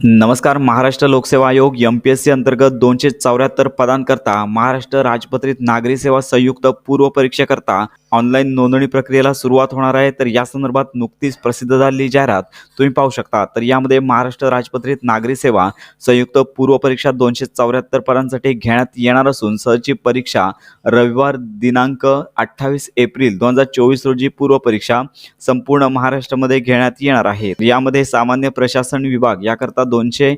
नमस्कार महाराष्ट्र लोकसेवा आयोग एम पी एस सी अंतर्गत दोनशे चौऱ्याहत्तर पदांकरता महाराष्ट्र राजपत्रित नागरी सेवा संयुक्त पूर्व परीक्षेकरता ऑनलाईन नोंदणी प्रक्रियेला सुरुवात होणार आहे. तर या संदर्भात नुकतीच प्रसिद्ध झालेली जाहिरात तुम्ही पाहू शकता. तर यामध्ये महाराष्ट्र राजपत्रित नागरी सेवा संयुक्त पूर्व परीक्षा दोनशे चौऱ्याहत्तर पदांसाठी घेण्यात येणार असून सहची परीक्षा रविवार दिनांक अठ्ठावीस एप्रिल दोन हजार चोवीस रोजी पूर्व परीक्षा संपूर्ण महाराष्ट्रामध्ये घेण्यात येणार आहे. यामध्ये सामान्य प्रशासन विभाग याकरता दोनशे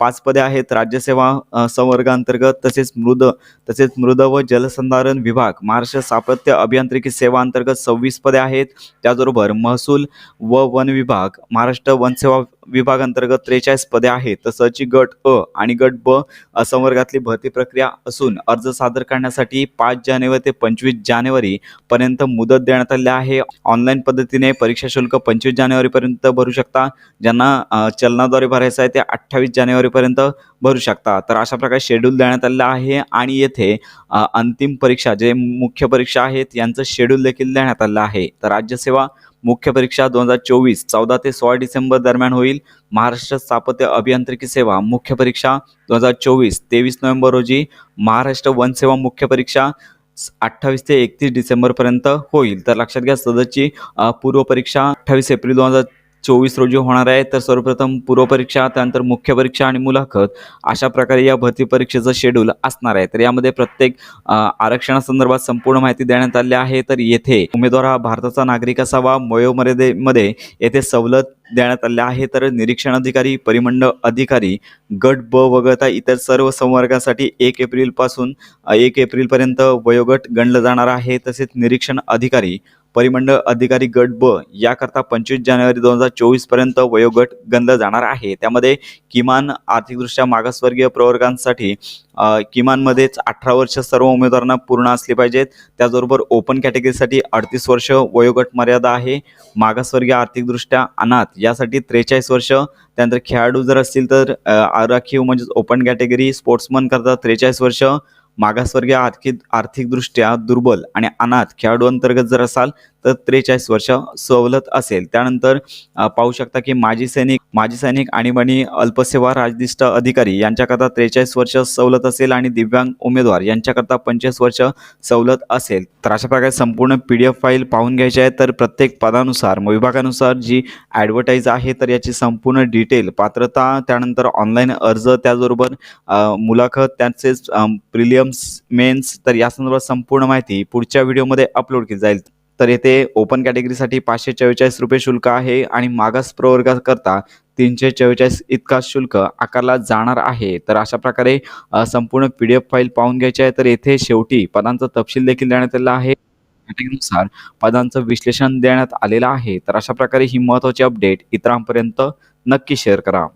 पाच पदे आहेत. राज्यसेवा संवर्गांतर्गत तसेच मृद तसेच मृद व जलसंधारण विभाग महाराष्ट्र स्थापत्य अभियांत्रिकी सेवा अंतर्गत सव्वीस पदे आहेत. त्याचबरोबर महसूल व वन विभाग महाराष्ट्र वनसेवा विभाग अंतर्गत त्रेचाळीस पदे आहेत. तसंच गट अ आणि गट ब संवर्गातली भरती प्रक्रिया असून अर्ज सादर करण्यासाठी पाच जानेवारी ते पंचवीस जानेवारी पर्यंत मुदत देण्यात आली आहे. ऑनलाईन पद्धतीने परीक्षा शुल्क पंचवीस जानेवारीपर्यंत भरू शकता ज्यांना चलनाद्वारे भरायचं आहे ते अठ्ठावीस जानेवारीपर्यंत भरू शकता. तर अशा प्रकारे शेड्यूल देण्यात आलेलं आहे आणि येथे अंतिम परीक्षा जे मुख्य परीक्षा आहेत यांचं शेड्यूल देखील देण्यात आलं आहे. तर राज्यसेवा मुख्य परीक्षा दोन हजार चोवीस चौदा ते सोळा डिसेंबर दरम्यान होईल. महाराष्ट्र स्थापत्य अभियांत्रिकी सेवा मुख्य परीक्षा दोन हजार चोवीस तेवीस नोव्हेंबर रोजी. महाराष्ट्र वनसेवा मुख्य परीक्षा अठ्ठावीस ते एकतीस डिसेंबरपर्यंत होईल. तर लक्षात घ्या सदरची पूर्व परीक्षा अठ्ठावीस एप्रिल दोन हजार चोवीस रोजी होणार आहे तर सर्वप्रथम पूर्वपरीक्षा त्यानंतर मुख्य परीक्षा आणि मुलाखत अशा प्रकारे या भरती परीक्षेचं शेड्यूल असणार आहे. तर यामध्ये प्रत्येक आरक्षणासंदर्भात संपूर्ण माहिती देण्यात आली आहे. तर येथे उमेदवार हा भारताचा नागरिक असावा. वयोमर्यादेमध्ये येथे सवलत देण्यात आल्या आहे. तर निरीक्षण अधिकारी परिमंडळ अधिकारी गट ब वगळता इतर सर्व संवर्गासाठी एक एप्रिलपासून एक एप्रिलपर्यंत वयोगट गणलं जाणार आहे. तसेच निरीक्षण अधिकारी परिमंडळ अधिकारी गट ब याकरता पंचवीस जानेवारी दोन हजार चोवीसपर्यंत वयोगट गणलं जाणार आहे. त्यामध्ये किमान आर्थिकदृष्ट्या मागासवर्गीय प्रवर्गांसाठी किमानमध्येच अठरा वर्ष सर्व उमेदवारांना पूर्ण असली पाहिजेत. त्याचबरोबर ओपन कॅटेगरीसाठी अडतीस वर्ष वयोगट मर्यादा आहे. मागासवर्गीय आर्थिकदृष्ट्या अनाथ यासाठी त्रेचाळीस वर्ष. त्यानंतर खेळाडू जर असतील तर राखीव आराखीव म्हणजेच ओपन कॅटेगरी स्पोर्ट्समन करता त्रेचाळीस वर्ष. मागासवर्गीय आर्थिक आर्थिकदृष्ट्या दुर्बल आणि अनाथ खेळाडू अंतर्गत जर असाल तर त्रेचाळीस वर्ष सवलत असेल. त्यानंतर पाहू शकता की माजी सैनिक माजी सैनिक आणीबाणी अल्पसेवा राजनिष्ठ अधिकारी यांच्याकरता त्रेचाळीस वर्ष सवलत असेल आणि दिव्यांग उमेदवार यांच्याकरता पंचवीस वर्ष सवलत असेल. तर अशा प्रकारे संपूर्ण पी डी एफ फाईल पाहून घ्यायची आहे. तर प्रत्येक पदानुसार विभागानुसार जी ॲडव्हर्टाईज आहे तर याची संपूर्ण डिटेल पात्रता त्यानंतर ऑनलाईन अर्ज त्याचबरोबर मुलाखत त्याचेच प्रिलियम्स मेन्स तर या संदर्भात संपूर्ण माहिती पुढच्या व्हिडिओमध्ये अपलोड केली जाईल. तर येथे ओपन कॅटेगरीसाठी पाचशे चव्वेचाळीस रुपये शुल्क आहे आणि मागास प्रवर्गाकरता तीनशे चव्वेचाळीस इतका शुल्क आकारला जाणार आहे. तर अशा प्रकारे संपूर्ण पी डी एफ फाईल पाहून घ्यायची आहे. तर येथे शेवटी पदांचा तपशील देखील देण्यात आलेला आहे. कॅटेगरीनुसार पदांचं विश्लेषण देण्यात आलेलं आहे. तर अशा प्रकारे ही महत्त्वाची अपडेट इतरांपर्यंत नक्की शेअर करा.